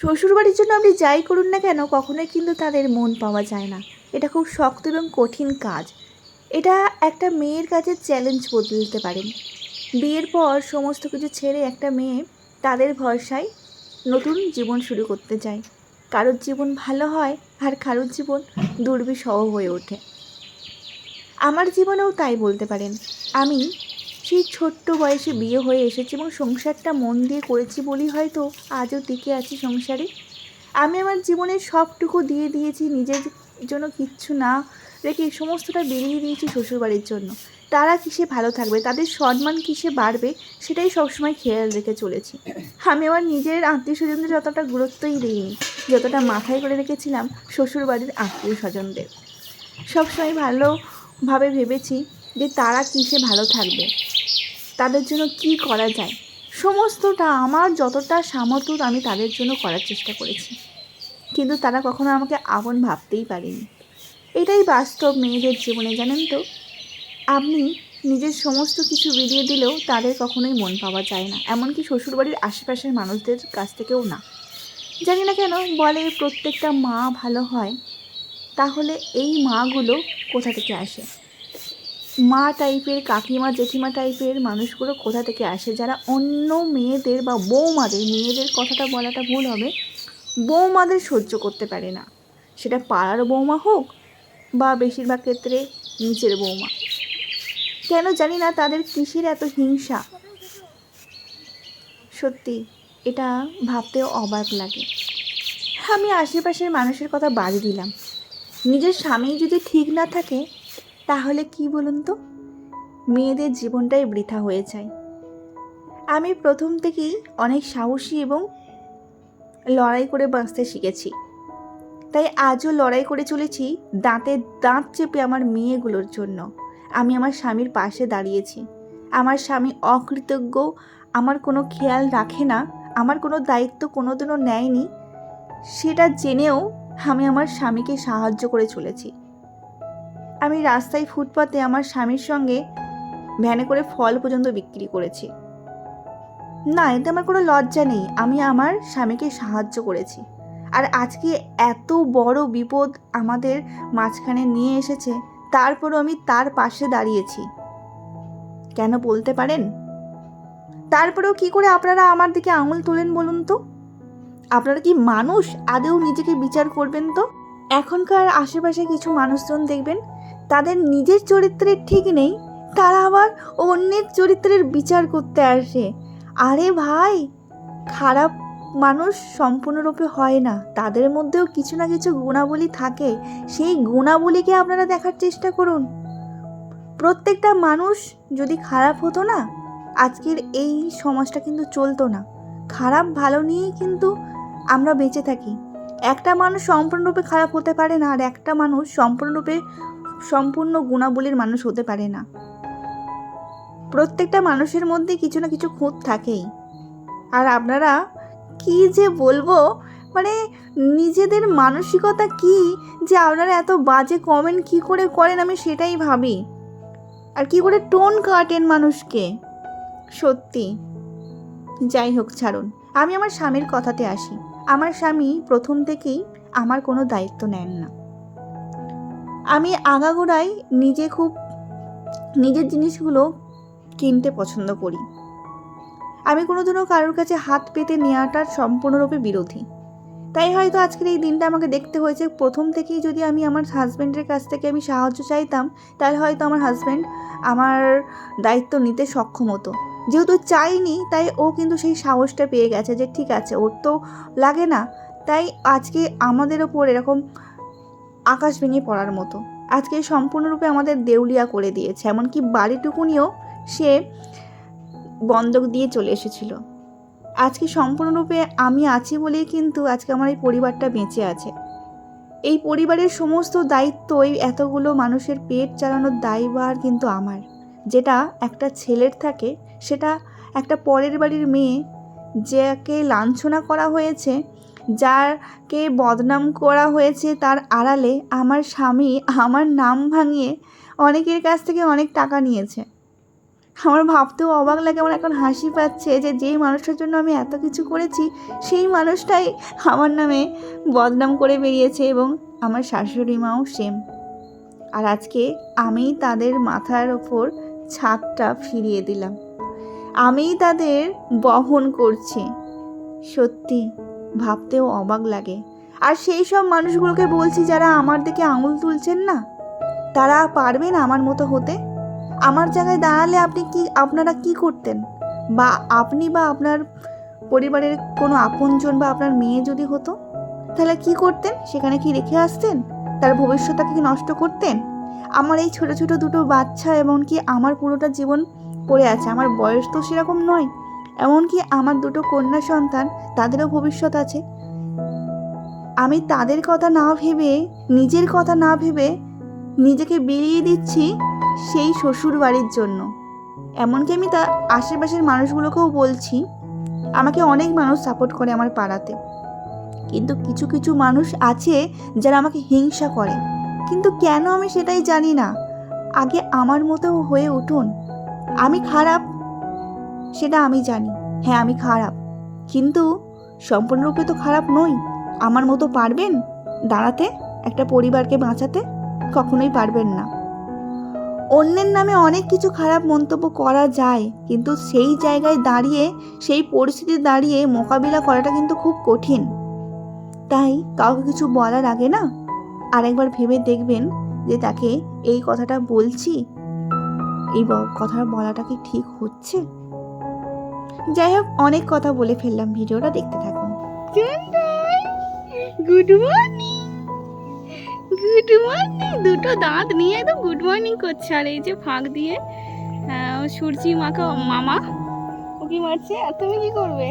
শ্বশুরবাড়ির জন্য আপনি যাই করুন না কেন, কখনোই কিন্তু তাদের মন পাওয়া যায় না। এটা খুব শক্ত এবং কঠিন কাজ। এটা একটা মেয়ের কাছে চ্যালেঞ্জ বদলতে পারেন বিয়ের পর সমস্ত কিছু ছেড়ে একটা মেয়ে তাদের ভরসায় নতুন জীবন শুরু করতে চায়। কারোর জীবন ভালো হয় আর কারোর জীবন দুর্বিষহ হয়ে ওঠে। আমার জীবনেও তাই বলতে পারেন। আমি সেই ছোট্ট বয়সে বিয়ে হয়ে এসেছি এবং সংসারটা মন দিয়ে করেছি বলি হয়তো আজও টিকে আছি সংসারে। আমি আমার জীবনের সবটুকু দিয়ে দিয়েছি, নিজের জন্য কিচ্ছু না রেখে সমস্তটা বেরিয়ে দিয়েছি শ্বশুরবাড়ির জন্য। তারা কিসে ভালো থাকবে, তাদের সম্মান কিসে বাড়বে, সেটাই সবসময় খেয়াল রেখে চলেছি। আমি আমার নিজের আত্মীয় স্বজনদের যতটা গুরুত্বই দিইনি, যতটা মাথায় করে রেখেছিলাম শ্বশুরবাড়ির আত্মীয় স্বজনদের সবসময় ভালোভাবে ভেবেছি যে তারা কিসে ভালো থাকবে। তাদের জন্য কি করা যায়? সমস্তটা আমার যতটা সামর্থ্য আমি তাদের জন্য করার চেষ্টা করেছি। কিন্তু তারা কখনো আমাকে আপন ভাবতেই পারেনি। এটাই বাস্তব মেয়েদের জীবনে, জানেন তো? আপনি নিজের সমস্ত কিছু বিলিয়ে দিলেও তাদের কখনোই মন পাওয়া যায় না। এমনকি শ্বশুরবাড়ির আশেপাশের মানুষদের কাছ থেকেও না। জানি না কেন, বলে প্রত্যেকটা মা ভালো হয়, তাহলে এই মাগুলো কোথা থেকে আসে? মা টাইপের কাকিমা, জেঠিমা টাইপের মানুষগুলো কোথা থেকে আসে? যারা অন্য মেয়েদের বা বৌমাদের, মেয়েদের কথাটা বলাটা ভুল হবে, বৌমাদের সহ্য করতে পারে না। সেটা পাড়ার বৌমা হোক বা বেশিরভাগ ক্ষেত্রে নিচের বৌমা। কেন জানি না, তাদের কৃষির এত হিংসা। সত্যি, এটা ভাবতেও অবাক লাগে। আমি আশেপাশের মানুষের কথা বাদ দিলাম। নিজের স্বামী যদি ঠিক না থাকে তাহলে কি বলুন তো? মেয়েদের জীবনটাই বৃথা হয়ে যায়। আমি প্রথম থেকেই অনেক সাহসী এবং লড়াই করে বাঁচতে শিখেছি। তাই আজও লড়াই করে চলেছি দাঁতে দাঁত চেপে আমার মেয়েগুলোর জন্য। আমি আমার স্বামীর পাশে দাঁড়িয়েছি। আমার স্বামী অকৃতজ্ঞ, আমার কোনো খেয়াল রাখে না, আমার কোনো দায়িত্ব কোনোদিনও নেয়নি। সেটা জেনেও আমি আমার স্বামীকে সাহায্য করে চলেছি। আমি রাস্তায় ফুটপাতে আমার স্বামীর সঙ্গে ভ্যানে করে ফল পর্যন্ত বিক্রি করেছি। না, এতে আমার কোনো লজ্জা নেই। আমি আমার স্বামীকে সাহায্য করেছি। আর আজকে এত বড় বিপদ আমাদের মাঝখানে নিয়ে এসেছে, তারপরও আমি তার পাশে দাঁড়িয়েছি। কেন বলতে পারেন? তারপরেও কি করে আপনারা আমার দিকে আঙুল তোলেন বলুন তো? আপনারা কি মানুষ? আদেও নিজেকে বিচার করবেন তো? এখনকার আশেপাশে কিছু মানুষজন দেখবেন তাদের নিজের চরিত্রের ঠিক নেই, তারা আবার অন্যের চরিত্রের বিচার করতে আসে। আরে ভাই, খারাপ মানুষ সম্পূর্ণরূপে হয় না। তাদের মধ্যেও কিছু না কিছু গুণাবলী থাকে। সেই গুণাবলীকে আপনারা দেখার চেষ্টা করুন। প্রত্যেকটা মানুষ যদি খারাপ হতো না, আজকের এই সমাজটা কিন্তু চলতো না। খারাপ ভালো নিয়েই কিন্তু আমরা বেঁচে থাকি। একটা মানুষ সম্পূর্ণরূপে খারাপ হতে পারে না, আর একটা মানুষ সম্পূর্ণরূপে সম্পূর্ণ গুণাবলীর মানুষ হতে পারে না। প্রত্যেকটা মানুষের মধ্যে কিছু না কিছু খুঁত থাকেই। আর আপনারা কি যে বলব মানে নিজেদের মানসিকতা কি যে আপনারা এত বাজে কমেন্ট কি করে করেন আমি সেটাই ভাবি। আর কি করে টোন কাটেন মানুষকে। সত্যি। যাই হোক, ছাড়ুন। আমি আমার স্বামীর কথাতে আসি। আমার স্বামী প্রথম থেকেই আমার কোনো দায়িত্ব নেন না। আমি আগাগোড়াই নিজে খুব, নিজের জিনিসগুলো কিনতে পছন্দ করি। আমি কোনোদিনও কারোর কাছে হাত পেতে নেওয়াটার সম্পূর্ণরূপে বিরোধী। তাই হয়তো আজকের এই দিনটা আমাকে দেখতে হয়েছে। প্রথম থেকেই যদি আমি আমার হাজব্যান্ডের কাছ থেকে আমি সাহায্য চাইতাম, তাহলে হয়তো আমার হাজব্যান্ড আমার দায়িত্ব নিতে সক্ষম হতো। যেহেতু চাইনি, তাই ও কিন্তু সেই সাহসটা পেয়ে গেছে যে, ঠিক আছে, ওর তো লাগে না। তাই আজকে আমাদের ওপর এরকম আকাশ ভেঙে পড়ার মতো। আজকে সম্পূর্ণরূপে আমাদের দেউলিয়া করে দিয়েছে, এমনকি বাড়িটুকুনিও সে বন্ধক দিয়ে চলে এসেছিল। আজকে সম্পূর্ণরূপে আমি আছি বলেই কিন্তু আজকে আমার এই পরিবারটা বেঁচে আছে। এই পরিবারের সমস্ত দায়িত্ব এই এতগুলো মানুষের পেট চালানোর দায়ভার কিন্তু আমার। যেটা একটা ছেলের থাকে, সেটা একটা পরের বাড়ির মেয়ে, যাকে লাঞ্ছনা করা হয়েছে যাকে বদনাম করা হয়েছে তার আড়ালে আমার স্বামী আমার নাম ভাঙিয়ে অনেকের কাছ থেকে অনেক টাকা নিয়েছে। আমার ভাবতেও অবাক লাগে, আমার এখন হাসি পাচ্ছে যে যেই মানুষটার জন্য আমি এত কিছু করেছি, সেই মানুষটাই আমার নামে বদনাম করে বেরিয়েছে এবং আমার শাশুড়ি মাও সেম আর আজকে আমি তাদের মাথার ওপর ছাদটা ফিরিয়ে দিলাম। আমিই তাদের বহন করছি। সত্যি। ভাবতেও অবাক লাগে। আর সেই সব মানুষগুলোকে বলছি যারা আমার দিকে আঙুল তুলছেন না, তারা পারবেন আমার মতো হতে? আমার জায়গায় দাঁড়ালে আপনি কি, আপনারা কি করতেন? বা আপনি বা আপনার পরিবারের কোনো আপনজন বা আপনার মেয়ে যদি হতো, তাহলে কি করতেন? সেখানে কি রেখে আসতেন? তার ভবিষ্যৎটাকে কি নষ্ট করতেন? আমার এই ছোট ছোট দুটো বাচ্চা এমনকি আমার পুরোটা জীবন পড়ে আছে, আমার বয়স তো সেরকম নয়। এমনকি আমার দুটো কন্যা সন্তান তাদেরও ভবিষ্যৎ আছে। আমি তাদের কথা না ভেবে, নিজের কথা না ভেবে নিজেকে বিলিয়ে দিচ্ছি সেই শ্বশুর বাড়ির জন্য। এমনকি আমি তা আশেপাশের মানুষগুলোকেও বলছি, আমাকে অনেক মানুষ সাপোর্ট করে আমার পাড়াতে। কিন্তু কিছু কিছু মানুষ আছে যারা আমাকে হিংসা করে। কিন্তু কেন আমি সেটাই জানি না। আগে আমার মতো হয়ে উঠুন। আমি খারাপ সেটা আমি জানি। হ্যাঁ আমি খারাপ। কিন্তু সম্পূর্ণরূপে তো খারাপ নই। আমার মতো পারবেন দাঁড়াতে, একটা পরিবারকে বাঁচাতে? কখনোই পারবেন না। অন্যের নামে অনেক কিছু খারাপ মন্তব্য করা যায়, কিন্তু সেই জায়গায় দাঁড়িয়ে, সেই পরিস্থিতি দাঁড়িয়ে মোকাবিলা করাটা কিন্তু খুব কঠিন। তাই কাউকে কিছু বলার আগে না, আরেকবার ভেবে দেখবেন যে তাকে এই কথাটা বলছি। এই কথাটা বলাটা কি ঠিক হচ্ছে? যাই হোক, অনেক কথা বলে ফেললাম। ভিডিওটা দেখতে থাকুন। গুড মর্নিং গুড মর্নিং দুটো দাঁত নিয়ে একদম গুড মর্নিং করছে। আর এই যে ফাঁক দিয়ে সূর্যি মাকে মামা, ও কি মারছে? আর তুমি কি করবে?